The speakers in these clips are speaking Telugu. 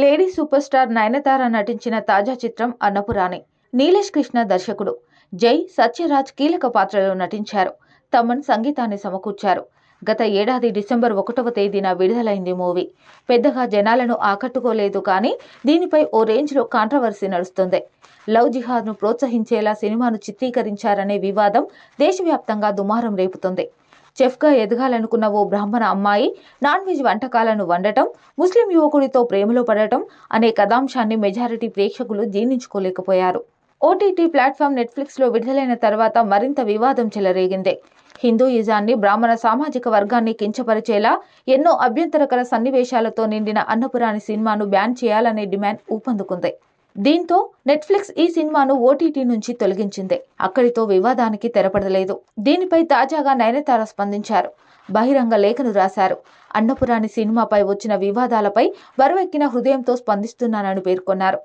లేడీ సూపర్ స్టార్ నయనతార నటించిన తాజా చిత్రం అన్నపురాణి. నీలేష్ కృష్ణ దర్శకుడు. జై సత్యరాజ్ కీలక పాత్రలో నటించారు. తమన్ సంగీతాన్ని సమకూర్చారు. గత ఏడాది డిసెంబర్ ఒకటవ తేదీన విడుదలైంది మూవీ. పెద్దగా జనాలను ఆకట్టుకోలేదు కానీ దీనిపై ఓ రేంజ్లో కాంట్రవర్సీ నడుస్తుంది. లవ్ జిహాద్ను ప్రోత్సహించేలా సినిమాను చిత్రీకరించారనే వివాదం దేశవ్యాప్తంగా దుమారం రేపుతుంది. చెఫ్గా ఎదగాలనుకున్న ఓ బ్రాహ్మణ అమ్మాయి నాన్ వెజ్ వంటకాలను వండటం ముస్లిం యువకుడితో ప్రేమలో పడటం అనే కథాంశాన్ని మెజారిటీ ప్రేక్షకులు జీర్ణించుకోలేకపోయారు. ఓటీటీ ప్లాట్ఫామ్ నెట్ఫ్లిక్స్లో విడుదలైన తర్వాత మరింత వివాదం చెలరేగింది. హిందూయిజాన్ని బ్రాహ్మణ సామాజిక వర్గాన్ని కించపరిచేలా ఎన్నో అభ్యంతరకర సన్నివేశాలతో నిండిన అన్నపురాణి సినిమాను బ్యాన్ చేయాలనే డిమాండ్ ఊపందుకుంది. దీంతో నెట్ఫ్లిక్స్ ఈ సినిమాను ఓటీటీ నుంచి తొలగించింది. అక్కడితో వివాదానికి తెరపడలేదు. దీనిపై తాజాగా నయనతార స్పందించారు. బహిరంగ లేఖను రాశారు. అన్నపురాణి సినిమాపై వచ్చిన వివాదాలపై బరువెక్కిన హృదయంతో స్పందిస్తున్నానని పేర్కొన్నారు.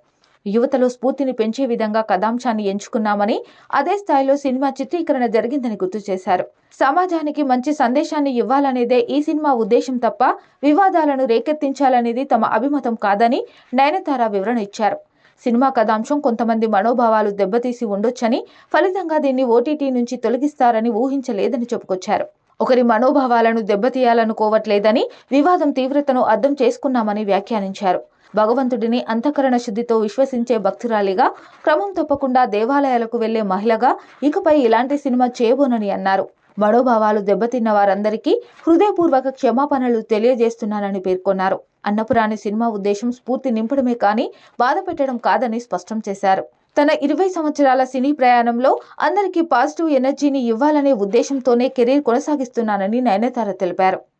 యువతలో స్ఫూర్తిని పెంచే విధంగా కథాంశాన్ని ఎంచుకున్నామని అదే స్థాయిలో సినిమా చిత్రీకరణ జరిగిందని గుర్తు చేశారు. సమాజానికి మంచి సందేశాన్ని ఇవ్వాలనేదే ఈ సినిమా ఉద్దేశం తప్ప వివాదాలను రేకెత్తించాలనేది తమ అభిమతం కాదని నయనతార వివరణ ఇచ్చారు. సినిమా కథాంశం కొంతమంది మనోభావాలు దెబ్బతీసి ఉండొచ్చని ఫలితంగా దీన్ని ఓటీటీ నుంచి తొలగిస్తారని ఊహించలేదని చెప్పుకొచ్చారు. ఒకరి మనోభావాలను దెబ్బతీయాలనుకోవట్లేదని వివాదం తీవ్రతను అర్థం చేసుకున్నామని వ్యాఖ్యానించారు. భగవంతుడిని అంతఃకరణ శుద్ధితో విశ్వసించే భక్తురాలిగా క్రమం తప్పకుండా దేవాలయాలకు వెళ్ళే మహిళగా ఇకపై ఇలాంటి సినిమా చేయబోనని అన్నారు. మనోభావాలు దెబ్బతిన్న వారందరికీ హృదయపూర్వక క్షమాపణలు తెలియజేస్తున్నానని పేర్కొన్నారు. అన్నపురాణి సినిమా ఉద్దేశం స్ఫూర్తి నింపడమే కానీ బాధ పెట్టడం కాదని స్పష్టం చేశారు. తన ఇరవై సంవత్సరాల సినీ ప్రయాణంలో అందరికీ పాజిటివ్ ఎనర్జీని ఇవ్వాలనే ఉద్దేశంతోనే కెరీర్ కొనసాగిస్తున్నానని నయనతార తెలిపారు.